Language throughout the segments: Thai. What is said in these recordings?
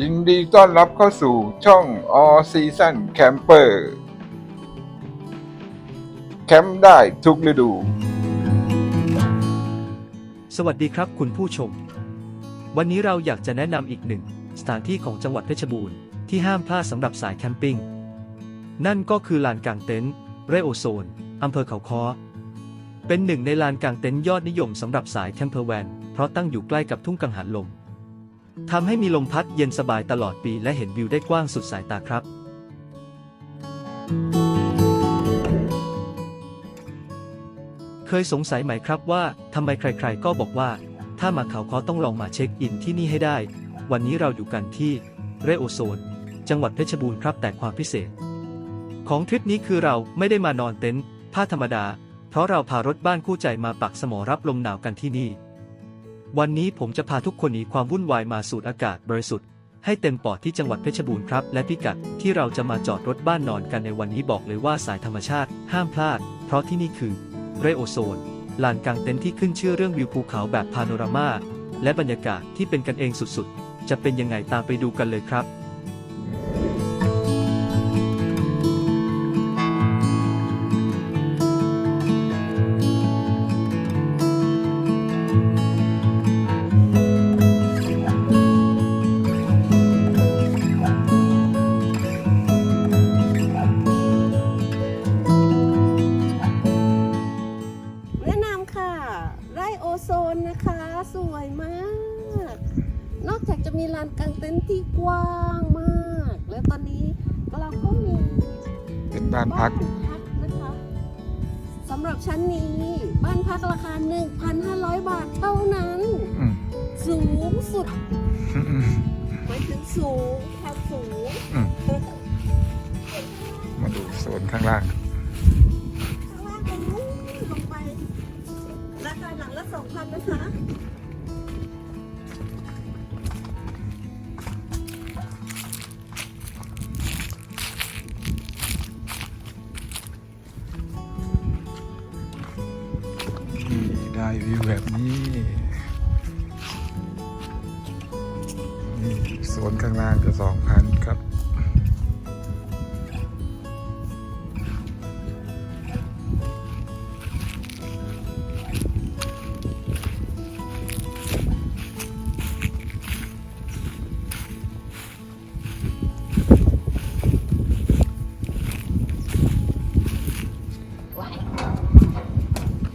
ยินดีต้อนรับเข้าสู่ช่อง All Season Camper แคมป์ได้ทุกฤดู สวัสดีครับคุณผู้ชม วันนี้เราอยากจะแนะนำอีกหนึ่ง สถานที่ของจังหวัดเพชรบูรณ์ที่ห้ามพลาดสำหรับสายแคมปิ้ง นั่นก็คือลานกลางเต็นท์เรโอโซนอำเภอเขาค้อเป็นหนึ่งในลานกลางเต็นท์ยอดนิยมสำหรับสายแคมเปอร์แวน เพราะตั้งอยู่ใกล้กับทุ่งกังหันลม ทำให้มีลมพัดเย็นสบายตลอดปีและเห็นวิวได้กว้างสุดสายตาครับ เคยสงสัยไหมครับว่าทำไมใครๆ ก็บอกว่า ถ้ามาเขาคอต้องลองมาเช็คอินที่นี่ให้ได้ วันนี้เราอยู่กันที่เรโอโซน จังหวัดเพชรบูรณ์ครับแต่ความพิเศษ ของทริปนี้คือเราไม่ได้มานอนเต็นท์ผ้าธรรมดา เพราะเราพารถบ้านคู่ใจมาปักสมอรับลมหนาวกันที่นี่ วันนี้ผมจะพาทุกคนหนีความวุ่นวายมาสูดอากาศบริสุทธิ์ให้เต็มปอดที่จังหวัดเพชรบูรณ์ครับ และพิกัดที่เราจะมาจอดรถบ้านนอนกันในวันนี้บอกเลยว่าสายธรรมชาติ ห้ามพลาด เพราะที่นี่คือเรโอโซนลานกลางเต็นท์ที่ขึ้นชื่อเรื่องวิวภูเขาแบบพาโนรามาและบรรยากาศที่เป็นกันเองสุดๆ จะเป็นยังไงตามไปดูกันเลยครับ สูงสุดอืมอืมหมายถึงสูงความสูงอืม มาดูโซนข้างล่าง ข้างล่างตรงนู้นลงไปราคาหลังละ2,000นะคะ นี่โซนข้างล่างจะสองพันครับ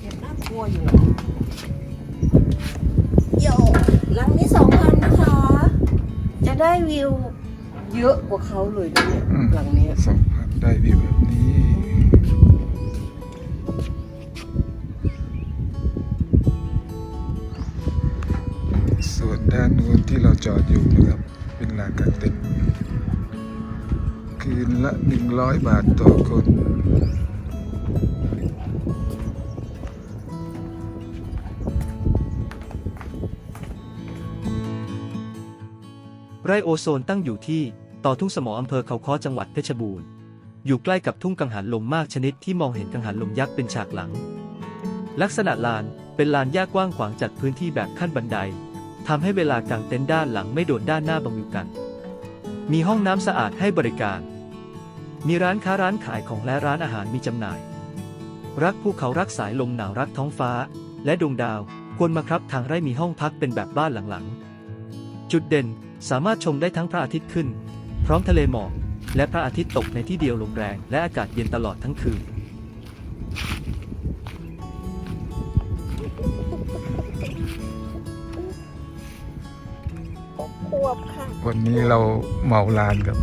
เห็นน่ากลัวอยู่นะโยหลังนี้สองนนะคะจะ ได้วิวเยอะกว่าเขาเลยนะเนี่ยอืมหลังเนี้ยสองพันได้วิวแบบนี้ ส่วนด้านนู้นที่เราจอดอยู่นะครับ เป็นลานกางเต็นท์คืนละหนึ่งร้อยบาทต่อคน ไร่โอโซนตั้งอยู่ที่ ต่อทุ่งสมออำเภอเขาค้อจังหวัดเพชรบูรณ์ อยู่ใกล้กับทุ่งกังหันลมมากชนิดที่มองเห็นกังหันลมยักษ์เป็นฉากหลัง ลักษณะลานเป็นลานหญ้ากว้างขวางจัดพื้นที่แบบขั้นบันไดทำให้เวลากางเต็นท์ด้านหลังไม่โดนด้านหน้าบังวิวกัน มีห้องน้ำสะอาดให้บริการ มีร้านค้าร้านขายของและร้านอาหารมีจำหน่าย รักภูเขารักสายลมหนาวรักท้องฟ้า และดวงดาวควรมาครับทางไร่มีห้องพักเป็นแบบบ้านหลังๆ จุดเด่นสามารถชมได้ทั้งพระอาทิตย์ขึ้น พร้อมทะเลหมอกและพระอาทิตย์ตกในที่เดียวลมแรงและอากาศเย็นตลอดทั้งคืน ขวบค่ะ วันนี้เราเหมาลานครับ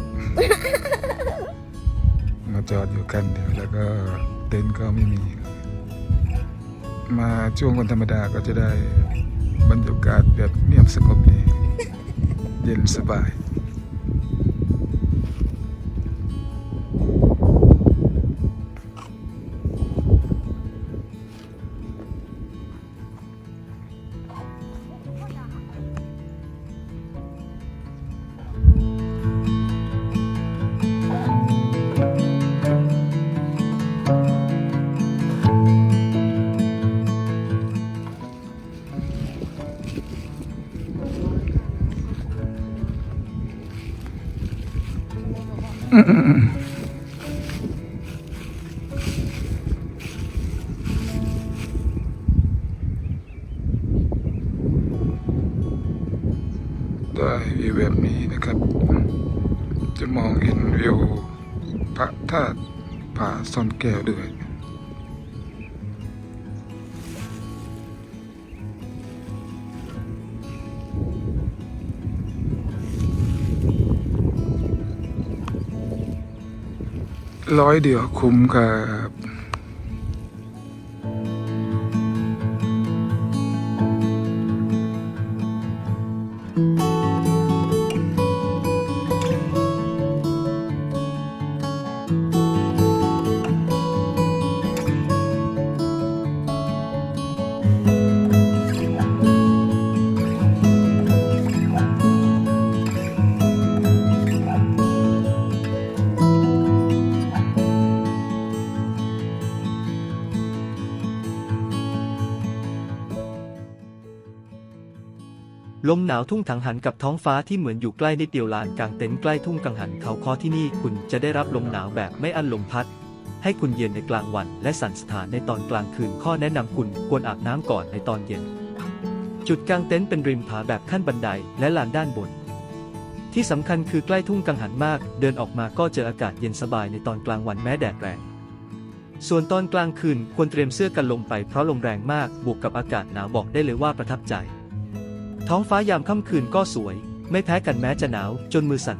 มาจอดอยู่กันเดียวแล้วก็เต็นท์ก็ไม่มีครับมาช่วงวันธรรมดาก็จะได้ บรรยากาศแได้วิวแบบนี้นะครับ จะมองเห็นวิวพระธาตุผาซ่อนแก้วด้วย ร้อยเดียวคุ้มกับ ลมหนาวทุ่งถังหันกับท้องฟ้าที่เหมือนอยู่ใกล้นิดเดียวลานกลางเต็นท์ใกล้ทุ่งกังหันเขาคอที่นี่คุณจะได้รับลมหนาวแบบไม่อั้นลมพัด ให้คุณเย็นในกลางวัน และสั่นสถานในตอนกลางคืนข้อแนะนำคุณควรอาบน้ำก่อนในตอนเย็น จุดกลางเต็นท์เป็นริมผาแบบขั้นบันไดและลานด้านบน ที่สำคัญคือใกล้ทุ่งกังหันมาก เดินออกมาก็เจออากาศเย็นสบายในตอนกลางวันแม้แดดแรงส่วนตอนกลางคืนควรเตรียมเสื้อกันลมไปเพราะลมแรงมากบวกกับอากาศหนาวบอกได้เลยว่าประทับใจ ท้องฟ้ายามค่ำคืนก็สวย ไม่แพ้กันแม้จะหนาวจนมือสั่น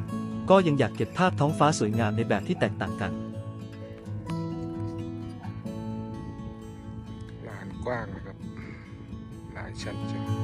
ก็ยังอยากเก็บภาพท้องฟ้าสวยงามในแบบที่แตกต่างกัน ลานกว้างนะครับ หลายชั้นจัง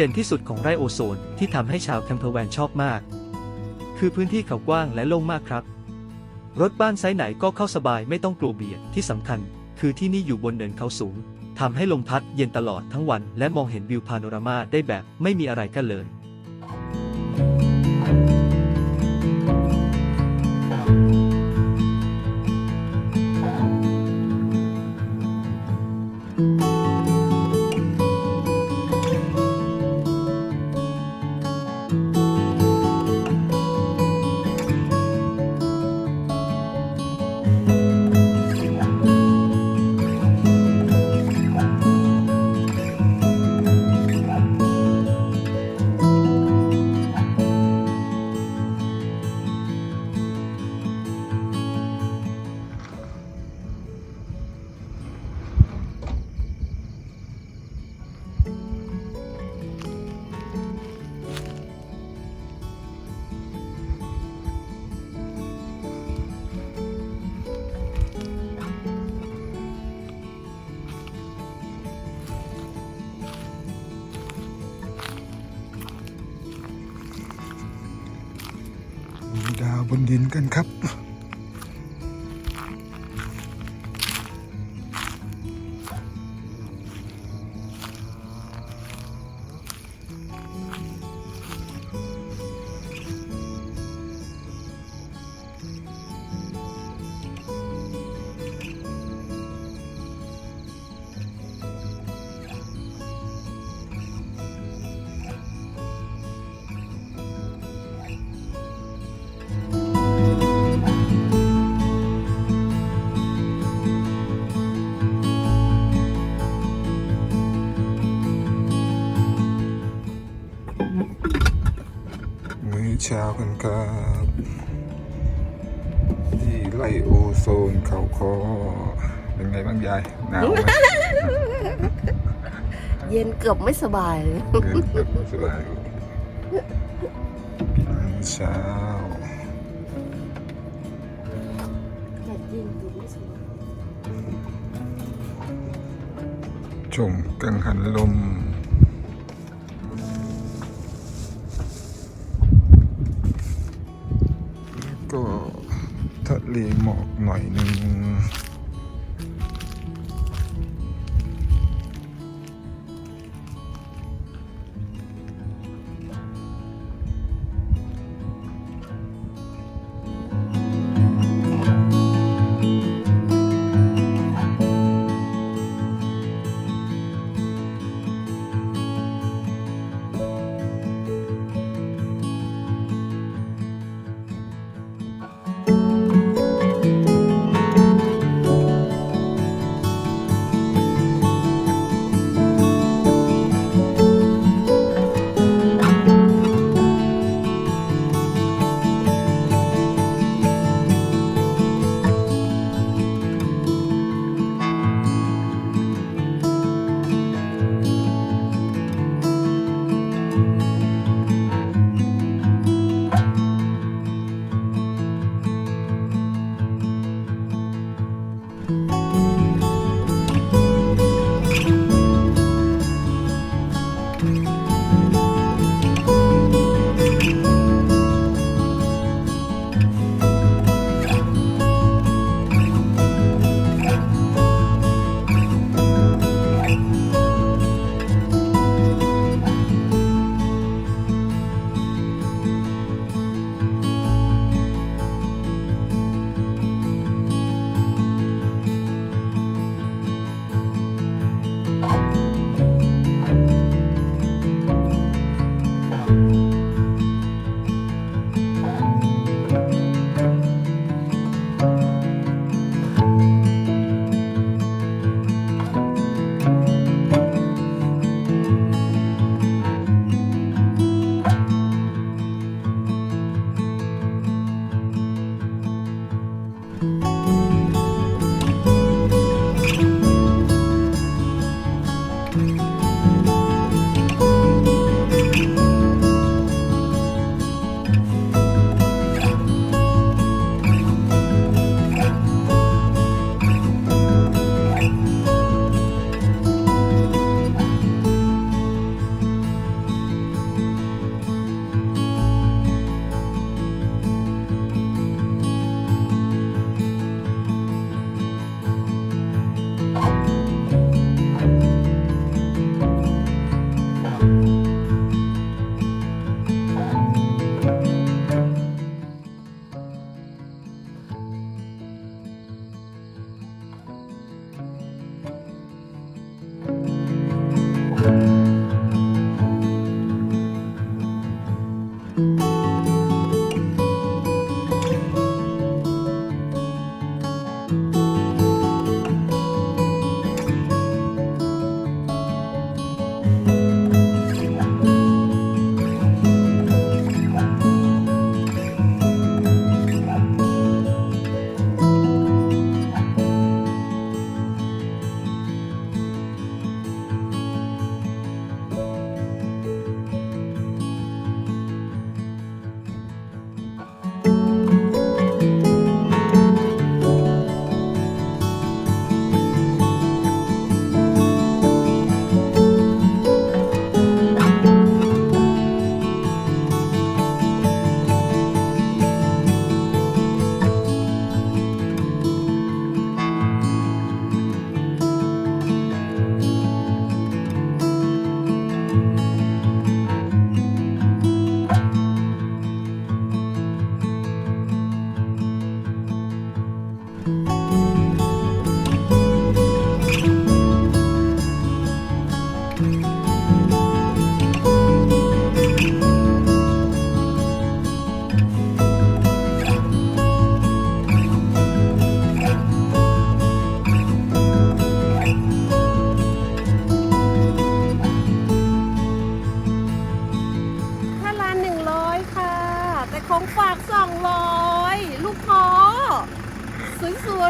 เด่นที่สุดของไร่โอโซนที่ทำให้ชาวแคมเปอร์แวนชอบมาก คือพื้นที่เขากว้างและโล่งมากครับ รถบ้านไซส์ไหนก็เข้าสบายไม่ต้องกลัวเบียดที่สำคัญ คือที่นี่อยู่บนเนินเขาสูงทำให้ลมพัดเย็นตลอดทั้งวัน และมองเห็นวิวพาโนรามาได้แบบไม่มีอะไรกันเลย ดินกันครับ ช้ากันครับ ที่ไล่โอโซนเขาคอ เป็นไงบ้างยาย หนาวไหมเย็นเกือบไม่สบายเลยเกินแบบสบายกินเช้าแดดเย็นเกือบไม่สบายชมกังหันลม ทะเลหมอกหน่อยหนึง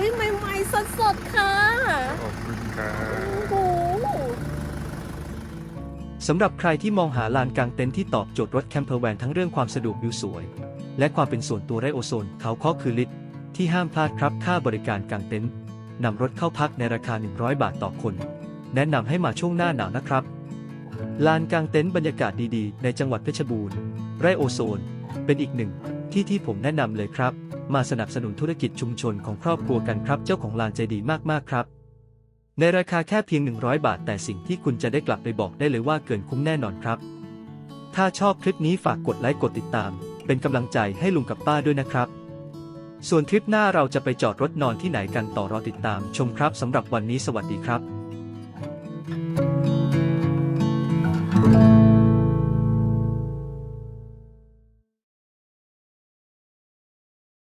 ยลูกคอสวยๆใหม่ๆสดๆ ค่ะขอบคุณครับโอ้โหสำหรับใครที่มองหาลานกางเต็นท์ที่ตอบโจทย์รถแคมเปอร์แวนทั้งเรื่องความสะดวกวิวสวย และความเป็นส่วนตัวไรโอโซน เขาข้อคือลิตรที่ห้ามพลาดครับค่าบริการกางเต็นท์นำรถเข้าพักในราคา 100 บาทต่อคน แนะนำให้มาช่วงหน้าหนาวนะครับ ลานกางเต็นท์บรรยากาศดีๆ ในจังหวัดเพชรบูรณ์ ไรโอโซน เป็นอีกหนึ่ง ที่ที่ผมแนะนำเลยครับ มาสนับสนุนธุรกิจชุมชนของครอบครัวกันครับ เจ้าของลานใจดีมากๆครับ ในราคาแค่เพียง 100 บาท แต่สิ่งที่คุณจะได้กลับไปบอกได้เลยว่าเกินคุ้มแน่นอนครับ ถ้าชอบคลิปนี้ฝากกดไลค์กดติดตาม เป็นกำลังใจให้ลุงกับป้าด้วยนะครับ ส่วนทริปหน้าเราจะไปจอดรถนอนที่ไหนกันต่อรอติดตาม ชมครับสำหรับวันนี้สวัสดีครับ